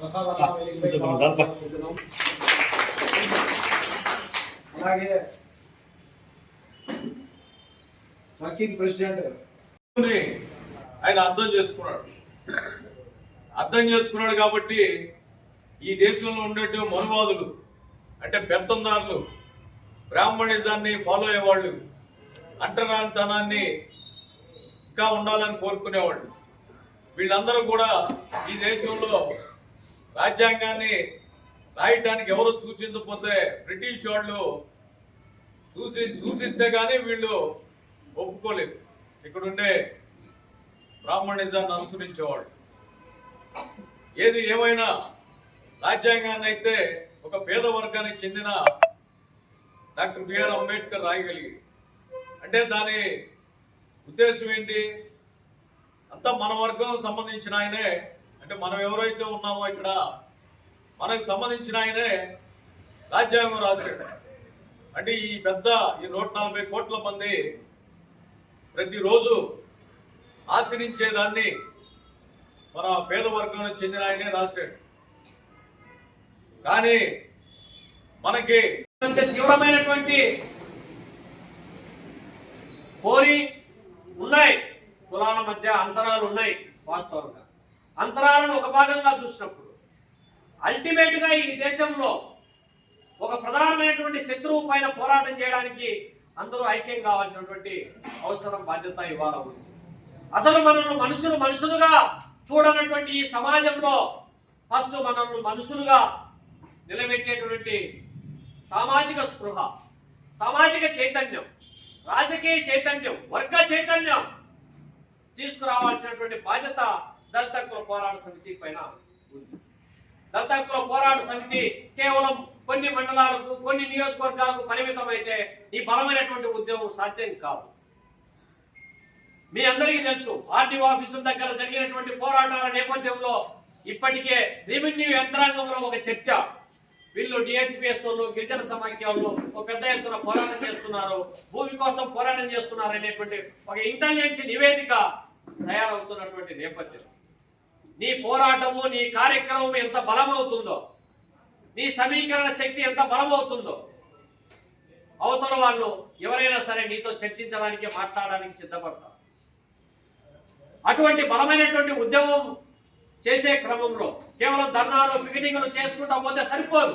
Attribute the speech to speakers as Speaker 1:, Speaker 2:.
Speaker 1: ప్రసాద్. అలాగే working president
Speaker 2: ఆయన అర్థం చేసుకున్నాడు అర్థం చేసుకున్నాడు కాబట్టి ఈ దేశంలో ఉండేటి మనువాదులు అంటే పెత్తందారులు బ్రాహ్మణిజాన్ని ఫాలో అయ్యేవాళ్ళు అంటరానితనాన్ని ఇంకా ఉండాలని కోరుకునేవాళ్ళు. వీళ్ళందరూ కూడా ఈ దేశంలో రాజ్యాంగాన్ని రాయటానికి ఎవరు సూచించకపోతే బ్రిటిష్ వాళ్ళు సూచి సూచిస్తే కానీ వీళ్ళు ఒప్పుకోలేదు. ఇక్కడుండే బ్రాహ్మణిజాన్ని అనుసరించేవాళ్ళు. ఏది ఏమైనా రాజ్యాంగాన్ని అయితే ఒక పేద వర్గానికి చెందిన డాక్టర్ బిఆర్ అంబేద్కర్ రాయగలిగి అంటే దాని ఉద్దేశం ఏంటి? అంతా మన వర్గం సంబంధించిన ఆయనే. అంటే మనం ఎవరైతే ఉన్నామో ఇక్కడ మనకు సంబంధించిన ఆయనే రాజ్యాంగం రాశాడు. అంటే ఈ పెద్ద ఈ నూట నలభై కోట్ల మంది ప్రతిరోజు ఆచరించేదాన్ని మన పేద వర్గానికి చెందిన ఆయనే రాశాడు. కానీ మనకి
Speaker 3: తీవ్రమైనటువంటి పోలీ ఉన్నాయి. కులాల మధ్య అంతరాలు ఉన్నాయి వాస్తవంగా. అంతరాలను ఒక భాగంగా చూసినప్పుడు అల్టిమేట్గా ఈ దేశంలో ఒక ప్రధానమైనటువంటి శత్రువు పైన పోరాటం చేయడానికి అందరూ ఐక్యం కావాల్సినటువంటి అవసరం బాధ్యత ఇవాళ ఉంది. అసలు మనల్ని మనుషులు మనుషులుగా చూడనటువంటి ఈ సమాజంలో ఫస్ట్ మనల్ని మనుషులుగా నిలబెట్టేటువంటి సామాజిక స్పృహ సామాజిక చైతన్యం రాజకీయ చైతన్యం వర్గ చైతన్యం తీసుకురావాల్సినటువంటి బాధ్యత దళిత హక్కుల పోరాట సమితి పైన ఉంది. దళిత హక్కుల పోరాట సమితి కేవలం కొన్ని మండలాలకు కొన్ని నియోజకవర్గాలకు పరిమితమైతే ఈ బలమైనటువంటి ఉద్యమం సాధ్యం కాదు. మీ అందరికీ తెలుసు ఆర్టీఓ ఆఫీసుల దగ్గర జరిగినటువంటి పోరాటాల నేపథ్యంలో ఇప్పటికే రెవెన్యూ యంత్రాంగంలో ఒక చర్చ వీళ్ళు డిహెచ్పిఎస్ వాళ్ళు గిరిజన సమాఖ్యలు ఒక పెద్ద ఎత్తున పోరాటం చేస్తున్నారు. భూమి కోసం పోరాటం చేస్తున్నారు అనేటువంటి ఒక ఇంటెలిజెన్స్ నివేదిక తయారవుతున్నటువంటి నేపథ్యం నీ పోరాటము నీ కార్యక్రమం ఎంత బలమవుతుందో నీ సమీకరణ శక్తి ఎంత బలమవుతుందో అవతల వాళ్ళు ఎవరైనా సరే నీతో చర్చించడానికి మాట్లాడడానికి సిద్ధపడతారు. అటువంటి బలమైనటువంటి ఉద్యమం చేసే క్రమంలో కేవలం ధర్నాలు పికెటింగ్లు చేసుకుంటా పోతే సరిపోదు.